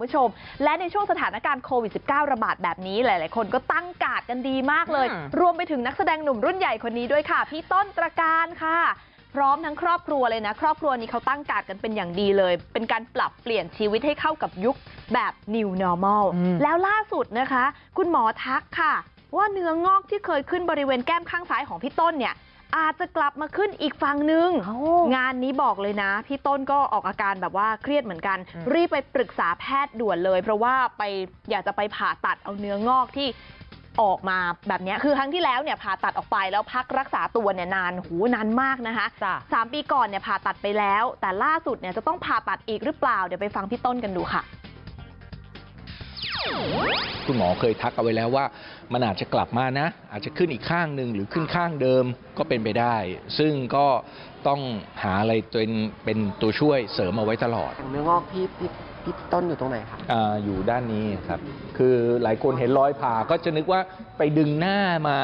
คุณผู้ชมและในช่วงสถานการณ์โควิด -19 ระบาดแบบนี้หลายๆคนก็ตั้งการ์ดกันดีมากเลยอืมรวมไปถึงนักแสดงหนุ่มรุ่นใหญ่คนนี้ด้วยค่ะพี่ต้นตระการค่ะพร้อมทั้งครอบครัวเลยนะครอบครัวนี้เขาตั้งการ์ดกันเป็นอย่างดีเลยเป็นการปรับเปลี่ยนชีวิตให้เข้ากับยุคแบบ new normal อืมแล้วล่าสุดนะคะคุณหมอทักค่ะว่าเนื้องอกที่เคยขึ้นบริเวณแก้มข้างซ้ายของพี่ต้นเนี่ย อาจจะกลับมาขึ้นอีกฝั่งนึงงานนี้บอกเลยนะพี่ต้นก็ออกอาการแบบว่าเครียดเหมือนกันอืมรีบไปปรึกษาแพทย์ด่วนเลยเพราะว่าไปอยากจะไปผ่าตัดเอาเนื้องอกที่ออกมาแบบเนี้ยคือครั้งที่แล้วเนี่ยผ่าตัดออกไปแล้วพักรักษาตัวเนี่ยนานหูนานมากนะคะจ้ะสามปีก่อนเนี่ยผ่าตัดไปแล้วแต่ล่าสุดเนี่ยจะต้องผ่าตัดอีกหรือเปล่าเดี๋ยวไปฟังพี่ต้นกันดูค่ะ คุณหมอเคยทักเอาไว้แล้วว่า มันอาจจะกลับมานะ อาจจะขึ้นอีกข้างหนึ่งหรือขึ้นข้างเดิมก็เป็นไปได้ ซึ่งก็ต้องหาอะไรเป็นเป็นตัวช่วยเสริมเอาไว้ตลอด อย่างเนื้องอกพี่พี่พี่ต้นอยู่ตรงไหนคะ อาอยู่ด้านนี้ครับ คือหลายคนเห็นรอยผ่าก็จะนึกว่าไปดึงหน้ามา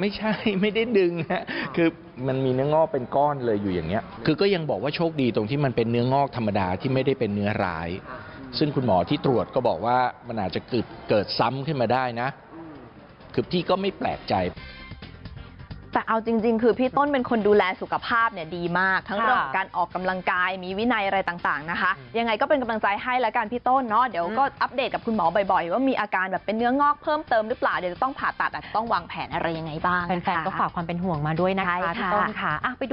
ไม่ใช่ ไม่ได้ดึงฮะ คือมันมีเนื้องอกเป็นก้อนเลยอยู่อย่างเงี้ย คือก็ยังบอกว่าโชคดีตรงที่มันเป็นเนื้องอกธรรมดาที่ไม่ได้เป็นเนื้อร้าย ซึ่งคุณหมอที่ตรวจก็บอกว่ามันอาจจะเกิดเกิดซ้ำขึ้นมาได้นะคือพี่ก็ไม่แปลกใจแต่เอาจริง ๆ คือพี่ต้นเป็นคนดูแลสุขภาพเนี่ยดีมาก ทั้งค่ะเรื่องของการออกกำลังกายมีวินัยอะไรต่างๆนะคะ ยังไงก็เป็นกำลังใจให้แล้วกันพี่ต้นเนาะเดี๋ยวก็อัปเดตกับคุณหมอบ่อยๆ ว่ามีอาการแบบเป็นเนื้องอกเพิ่มเติมหรือเปล่าเดี๋ยวจะต้องผ่าตัดอาจจะต้องวางแผนอะไรยังไงบ้างแฟนๆก็ฝากความเป็นห่วงมาด้วยนะคะใช่ค่ะพี่ต้นค่ะอะไปดู